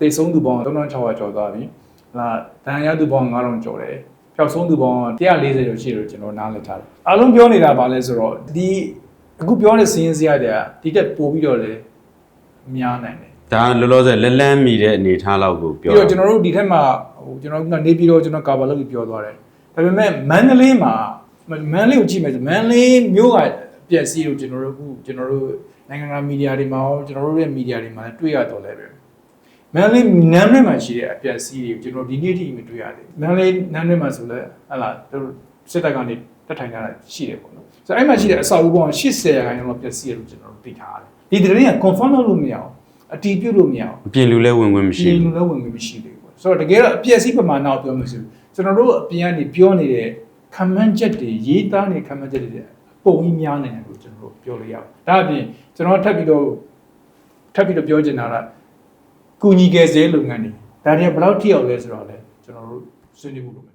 တေဆုံးသူပေါင်း3600ကျော်သွားပြီဟာတန်ရသူပေါင်း9000ကျော်တယ်ပျောက်ဆုံးသူပေါင်း140ကျော်ရှိတယ်လို့ကျွန်တော်နားလည်ထားတယ်အားလုံးပြောနေတာပါလဲဆိုတော့ဒီအခုပြောတဲ့စီးရင်စရာတွေကဒီတက်ပို့ပြီးတော့လေများနိုင်တယ်ဒါလောလောဆယ်လက်လန်းမိတဲ့အနေထားလောက်ကိုပြောပြီးတော့ကျွန်တော်တို့ဒီထက်မှဟိုကျွန်တော်ကနေပြီးတော့ကျွန်တော်ကာဗာလုပ်ပြီးပြောသွားတယ်ဒါပေမဲ့မန္တလေးမှာမန္တလေးကိုကြည့်မယ်ဆိုမန္တလေးမြို့ကပြက်စီးလို့ကျွန်တော်တို့အခုကျွန်တော်တို့နိုင်ငံတကာမီဒီယာတွေမှာရောကျွန်တော်တို့ရဲ့မီဒီယာတွေမှာလည်းတွေ့ရတော့လဲပဲ မန္တလေးနမ်းထဲမှာရှိတဲ့အပြက်စီးတွေကိုကျွန်တော်ဒီနေ့ထိမတွေ့ရသေးဘူးမန္တလေးနမ်းထဲမှာဆိုလဲဟလာတို့စစ်တပ်ကနေတက်ထိုင်ကြတာရှိတယ်ပေါ့နော်ဆိုတော့အဲ့မှာရှိတဲ့အဆောက်အဦပေါင်း80ရာခိုင်နှုန်းလောက်ပြက်စီးရလို့ကျွန်တော်တို့သိထားတယ်ဒီသတင်းက confirm လုပ်လို့မရအောင်အတည်ပြုလို့မရအောင်အပြင်လူလဲဝင်ဝင်မရှိရှိဘူးလူလည်းဝင်ဝင်မရှိသေးဘူးပေါ့ဆိုတော့တကယ်တော့အပြည့်အစည်းပမာဏကိုပြောမှဆိုကျွန်တော်တို့အပြင်ကနေပြောနေတဲ့ comment ချက်တွေရေးသားနေတဲ့ comment ချက်တွေပုံကြီးများနေတယ်လို့ကျွန်တော်တို့ပြောလို့ရပါတယ်ဒါအပြင်ကျွန်တော်ထပ်ပြီးတော့ထပ်ပြီးတော့ပြောချင်တာက ကုညီကယ်ဆယ်လုပ်ငန်းတွေဒါတွေကဘယ်လောက်ထိအောင်လဲဆိုတော့လေကျွန်တော်တို့ဆွေးနွေးမှုလုပ်မယ်